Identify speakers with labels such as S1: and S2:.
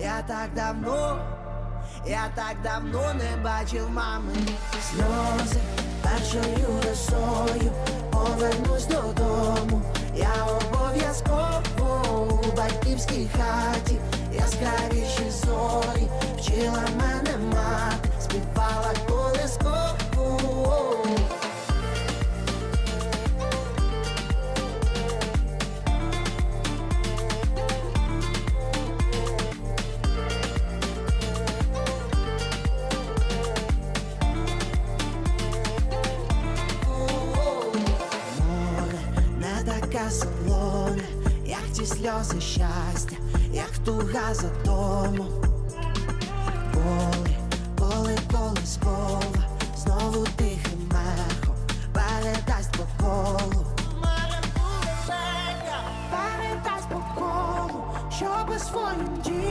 S1: Я так давно, я так давно не бачив мами. Сльози першою росою повернусь додому. Я обов'язково у батьківській хаті, яскравіші не солоня, як ті сльози щастя, як туга за дому. Коли, коли колискова, знову тихим мехом передасть по колу. Передасть по колу, щоб своїм дітям